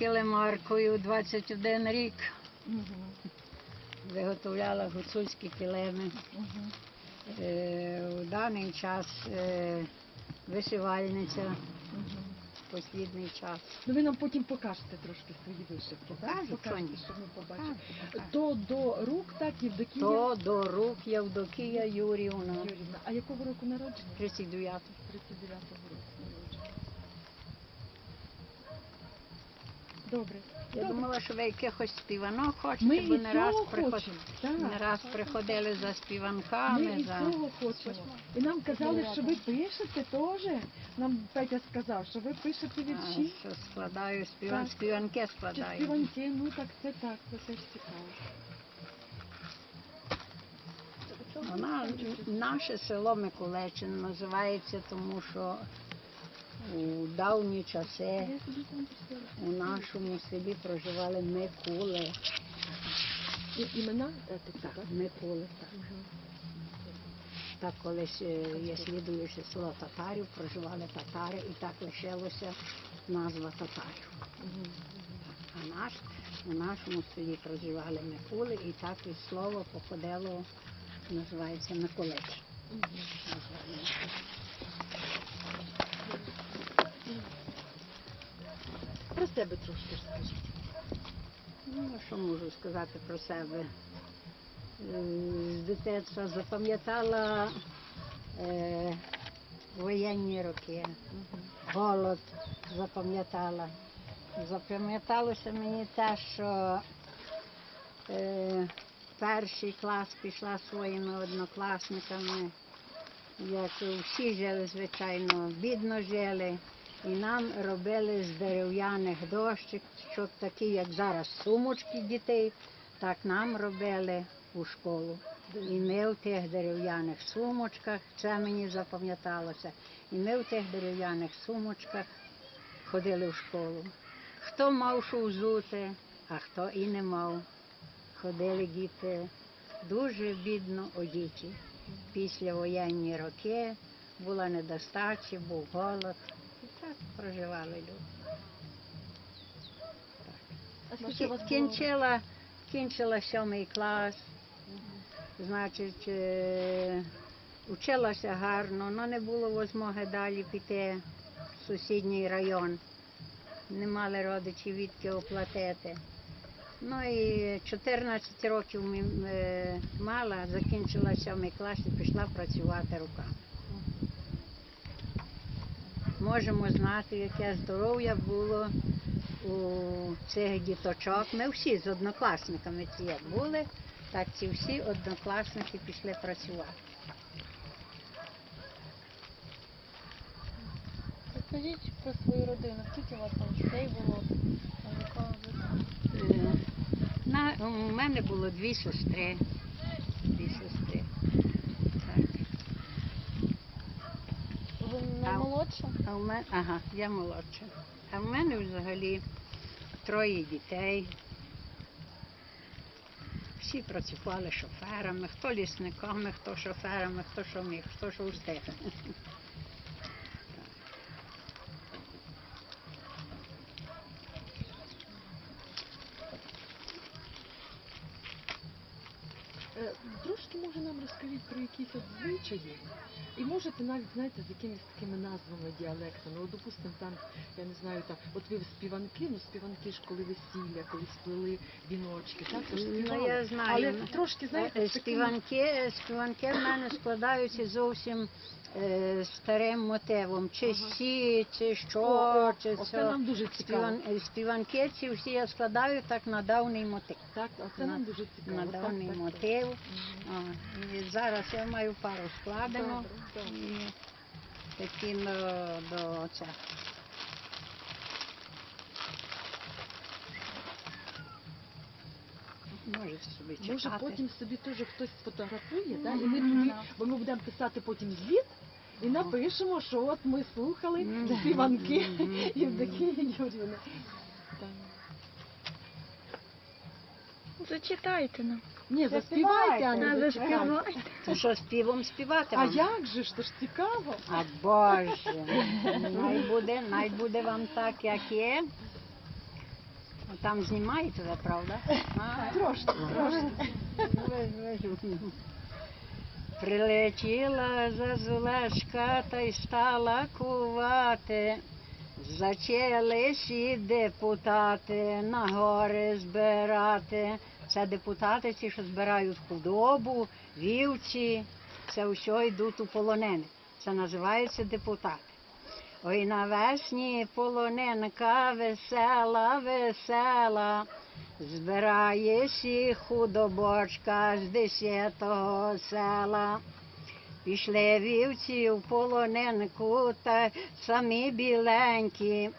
килимаркою 21 рік. Мгм. Виготовляла гуцульські килими. Мгм. Е, У даний час е, вишивальниця, Мгм. послідний час. Ну ви нам потім покажете трошки свої вишивки, так? Покажу, Покажете, щоб ми побачили. То до рук, так, Євдокія То до рук Євдокія Юрівна, Юрівна. А якого року народження? 39 39-го року Добре. Я Добре. думала, що ви якихось співанок хочете, Ми бо і не раз, цього приход... хочемо. Так. не раз приходили за Ми співанками. і за... цього хочемо. І нам казали, що ви пишете теж. Нам Петя сказав, що ви пишете А, вірші. що складаю співан... Так. співанки Чи складаю. співанки, ну так це так, це теж цікаво. Вона наше село Миколачин називається, тому що у давні часи у нашому селі проживали Микули. І- Імена так? Микули. Так, так колись є слідуюче село татарів, проживали татари, і так лишилося назва татарів. А наш, у нашому селі проживали Микули, і так і слово походило, називається Миколич. Про себе трошки розкажіть. Ну, що можу сказати про себе? З дитинства запам'ятала е, воєнні роки, голод запам'ятала. Запам'яталося мені те, що е, перший клас пішла своїми однокласниками, як всі жили, звичайно, бідно жили. І нам робили з дерев'яних дощок, такі, як зараз сумочки дітей, так нам робили у школу. І ми в тих дерев'яних сумочках, це мені запам'яталося, і ми в тих дерев'яних сумочках ходили в школу. Хто мав що а хто і не мав. Ходили діти дуже бідно одіті. Після воєнні роки була недостача, був голод. Так проживали люди. Було? Кінчила, кінчила сьомий клас, значить, е, училася гарно, але не було змоги далі піти в сусідній район. Не мали родичів відки оплатити. Ну і 14 років е, мала, закінчила сьомий клас і пішла працювати руками. Можемо знати, яке здоров'я було у цих діточок. Ми всі з однокласниками ці як були, так ці всі однокласники пішли працювати. Розкажіть про свою родину. Скільки у вас там дітей було? Яка ви? Е, у мене було дві сестри. Дві сестри. Так. Ви А- А в мене, ага, я молодша. А в мене взагалі троє дітей. Всі працювали шоферами, хто лісниками, хто шоферами, хто що міг, хто що встиг. Е, Трошки може нам розкажіть про якісь от звичаї. І можете навіть, знаєте, з якимись такими назвами діалектами. От, допустимо, там, я не знаю, там, от ви співанки, ну співанки ж коли весілля, коли сплели віночки, так? Ну, я знаю. Але трошки, знаєте, Е, такими- Співанки, співанки в мене складаються зовсім е, старим мотивом. Чи Ага. сі, чи що, О, чи оце що. нам дуже цікаво. Співан, е, співанки ці всі я складаю так на давній мотив. Так, оце на- нам дуже цікаво. На Так, давній так, так. мотив. Мгм. І зараз я маю пару складено. І такі до, до ця. Собі читати. Може потім собі теж хтось сфотографує, да? і ми тобі, бо ми будемо писати потім звіт і напишемо, що от ми слухали співанки. Євдокії Юрівни. Зачитайте нам. Ні, Заспівайте, заспівайте, а не зачитайте. То що співом співати? А вам? як же ж, то ж цікаво. А Боже, най буде, най буде вам так, як є. там знімають ви, правда? А, Трошки, трошки. Прилетіла зазулешка та й стала кувати. Зачали всі депутати на гори збирати. Це депутати, ті, що збирають худобу, вівці, це все йдуть у полонини. Це називається депутати. Ой, навесні полоненка весела, весела, збирає сі худобочка з десятого села. Пішли вівці в полоненку та самі біленькі,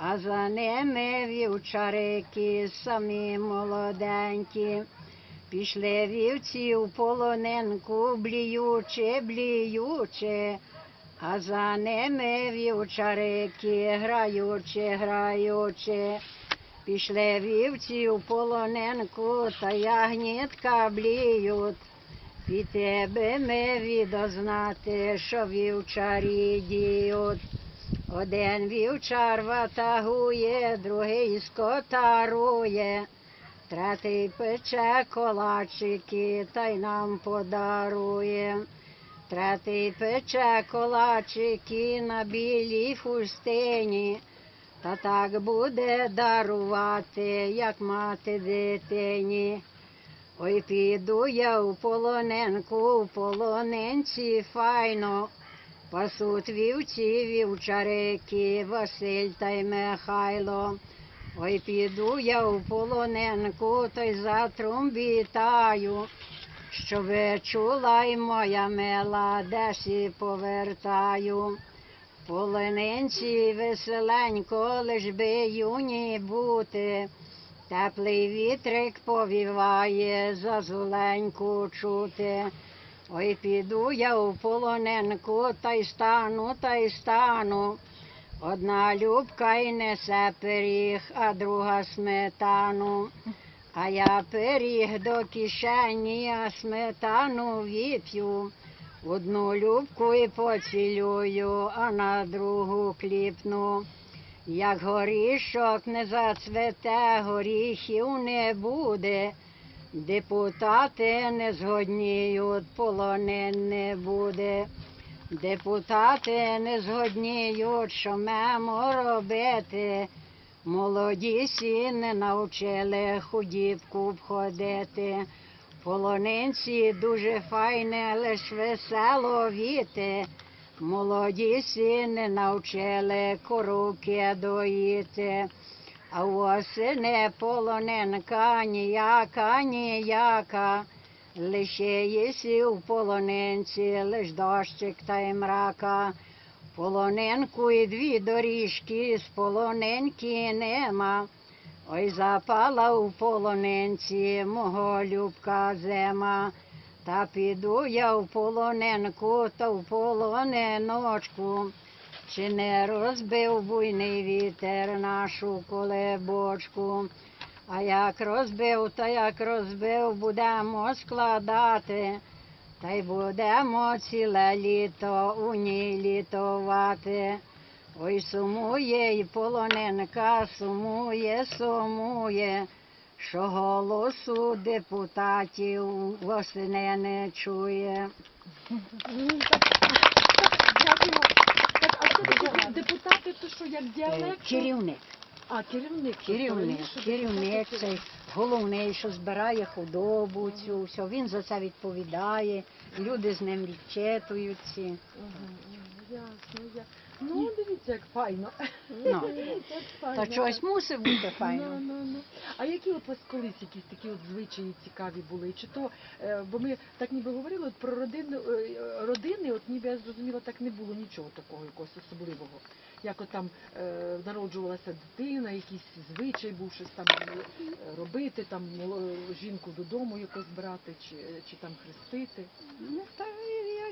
а за ними вівчарики самі молоденькі. Пішли вівці в полоненку, бліюче, бліюче, а за ними вівчарики, граючи, граючи. Пішли вівці в полоненку, та ягнітка бліють. Від тебе ми відознати, що вівчарі діють. Один вівчар ватагує, другий скотарує, третій пече колачики та й нам подарує. Третій пече колачики на білій хустині, та так буде дарувати, як мати дитині. Ой, піду я в полоненку, в полоненці файно. Пасуть вівці, вівчарики, Василь та й Михайло. Ой, піду я в полоненку, та й затрумбітаю, що ви чула й моя мила, десь і повертаю. В полоненці веселенько, лиш би юні бути. Теплий вітрик повіває, зазуленьку чути. Ой, піду я в полоненку, та й стану, та й стану. Одна любка й несе пиріг, а друга сметану. А я пиріг до кишені, а сметану віп'ю. Одну любку і поцілюю, а на другу кліпну. Як горішок не зацвете, горіхів не буде. Депутати не згодніють, полонин не буде. Депутати не згодніють, що маємо робити. Молоді сі не навчили худібку обходити. Полонинці дуже файне, лиш весело віти. Молоді сі не навчили коровки доїти. А осени полоненка ніяка, ніяка. Лише єсі в полоненці, лиш дощик та й мрака. Полоненку і дві доріжки, з полоненьки нема. Ой, запала у полоненці мого любка зема. Та піду я в полоненку та в полоненочку. Чи не розбив буйний вітер нашу колебочку? А як розбив, та як розбив, будемо складати, та й будемо ціле літо у ній літувати. Ой, сумує і полоненка, сумує, сумує, що голосу депутатів восени не чує. Депутати, то що як діалект? Керівник, А, керівник. керівник, керівник цей головний, що збирає худобу цю, все, він за це відповідає, люди з ним відчитуються. Ясно, я. Ну, дивіться, як файно. Ну, Дивіться, як файно. та щось мусить бути Ну, файно. ну, ну. А які от у вас колись якісь такі от звичаї цікаві були? Чи то, е, бо ми так ніби говорили от про родину, е, родини, от ніби я зрозуміла, так не було нічого такого якогось особливого. Як от там е, народжувалася дитина, якийсь звичай був щось там е, робити, там жінку додому якось брати, чи, чи там хрестити. Ну, та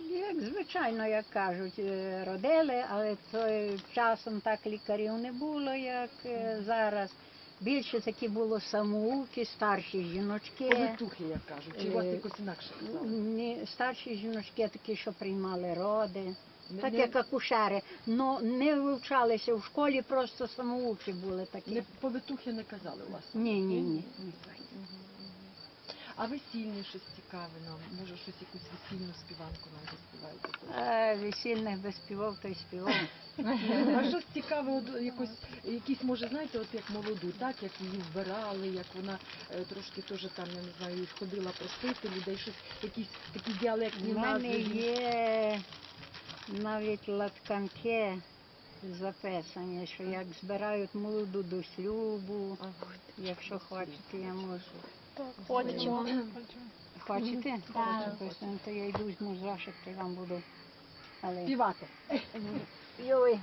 як, як звичайно, як кажуть, е, родили, але той часом так лікарів не було, як е, зараз. Більше такі було самоуки, старші жіночки. Повитухи, як кажуть, чи у вас якось інакше? Ні, старші жіночки такі, що приймали роди. Так не- як акушери. Но не вивчалися в школі, просто самоучі були такі. Не повитухи не казали у вас. Ні, ні, ні. А весільне щось цікаве нам? Може, щось якусь весільну співанку нам заспіваєте? А весільних би співав, то й співав. А щось цікаве, якось, якісь, може, знаєте, от як молоду, так, як її вбирали, як вона е, трошки теж там, я не знаю, ходила просити людей, щось, якісь такі діалектні У мене є навіть латканки записані, що як збирають молоду до шлюбу. Якщо хочете, я можу. Хочемо. Хочете? Так. То я йду з зошит, то вам буду. Але Співати. Йой,